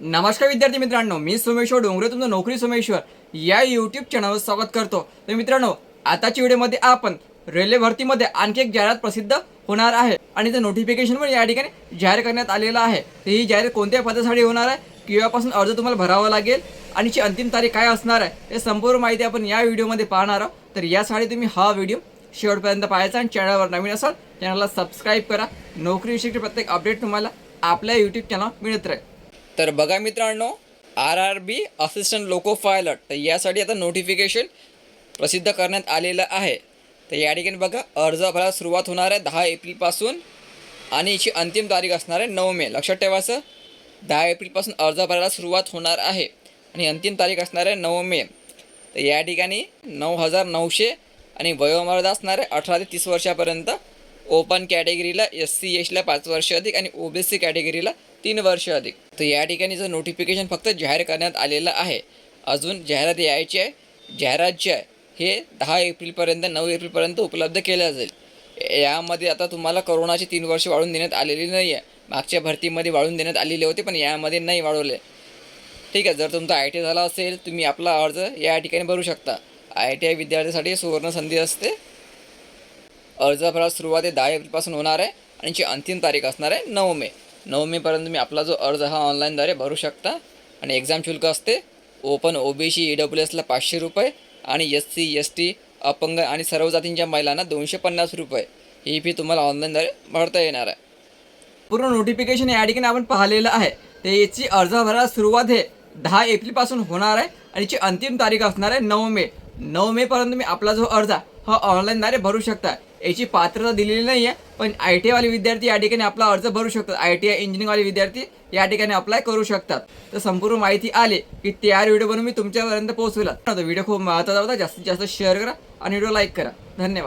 नमस्कार विद्यार्थी मित्रांनो मी सोमेश्वर डोंगरे तुमचं नोकरी सोमेश्वर या यूट्यूब चॅनलवर स्वागत करतो. तर मित्रांनो आताच्या व्हिडिओमध्ये आपण रेल्वे भरतीमध्ये आणखी एक जाहिरात प्रसिद्ध होणार आहे आणि ते नोटिफिकेशन पण या ठिकाणी जाहीर करण्यात आलेलं आहे. तर ही जाहिरात कोणत्या पदासाठी होणार आहे? केव्हापासून अर्ज तुम्हाला भरावा लागेल? आणि ची अंतिम तारीख काय असणार आहे? हे संपूर्ण माहिती आपण या व्हिडिओमध्ये पाहणार आहोत. तर यासाठी तुम्ही हा व्हिडिओ शेवटपर्यंत पाहायचा आणि चॅनलवर नवीन असाल चॅनलला सबस्क्राईब करा. नोकरीविषयीचे प्रत्येक अपडेट तुम्हाला आपल्या यूट्यूब चॅनल मिळत राहील. तर बघा मित्रांनो R R B assistant loco pilot तर यासाठी आता नोटिफिकेशन प्रसिद्ध करण्यात आलेलं आहे. तर या ठिकाणी बघा अर्ज भरायला सुरुवात होणार आहे दहा एप्रिलपासून आणि याची अंतिम तारीख असणार आहे नऊ मे. लक्षात ठेवायचं दहा एप्रिलपासून अर्ज भरायला सुरुवात होणार आहे आणि अंतिम तारीख असणार आहे नऊ मे. तर या ठिकाणी नऊ हजार नऊशे आणि वयोमर्यादा असणार आहे अठरा ते तीस वर्षापर्यंत. ओपन कॅटेगरीला एस सी एसला पाच वर्ष अधिक आणि ओ बी सी कॅटेगरीला तीन वर्ष अधिक. तर या ठिकाणी जर नोटिफिकेशन फक्त जाहीर करण्यात आलेलं आहे अजून जाहिरात यायची आहे. जाहिरात जी आहे हे दहा एप्रिलपर्यंत नऊ एप्रिलपर्यंत उपलब्ध केल्या जाईल. यामध्ये आता तुम्हाला करोनाचे तीन वर्ष वाढवून देण्यात आलेली नाही आहे. मागच्या भरतीमध्ये वाढून देण्यात आलेले होते पण यामध्ये नाही वाढवले. ठीक आहे जर तुमचा आय टी झाला असेल तुम्ही आपला अर्ज या ठिकाणी भरू शकता. आय टी आय विद्यार्थ्यासाठी सुवर्ण संधी असते. अर्ज भरायला सुरुवात आहे दहा एप्रिलपासून होणार आहे आणि जी अंतिम तारीख असणार आहे नऊ मे. नऊ मेपर्यंत तुम्ही आपला जो अर्ज हा ऑनलाईनद्वारे भरू शकता. आणि एक्झाम शुल्क असते. Open O B C E W एसला पाचशे रुपये आणि एस सी एस टी अपंग आणि सर्व जातींच्या महिलांना दोनशे पन्नास रुपये. ही फी तुम्हाला ऑनलाईनद्वारे भरता येणार आहे. पूर्ण नोटिफिकेशन या ठिकाणी आपण पाहिलेलं आहे. ते याची अर्ज भरायला सुरुवात आहे दहा एप्रिलपासून होणार आहे आणि याची अंतिम तारीख असणार आहे नऊ मे. नऊ मेपर्यंत तुम्ही आपला जो अर्ज हा ऑनलाईनद्वारे भरू शकता. याची पात्रता दिलेली नाही आहे पण आय टी आयवाले विद्यार्थी या ठिकाणी आपला अर्ज भरू शकतात. आय टी आय इंजिनिअरिंगवाले विद्यार्थी या ठिकाणी अप्लाय करू शकतात. तर संपूर्ण माहिती आली की तयार व्हिडिओ बनवून मी तुमच्यापर्यंत पोहोचविला. व्हिडिओ खूप महत्त्वाचा होता. जास्तीत जास्त शेअर करा आणि व्हिडिओ लाईक करा. धन्यवाद.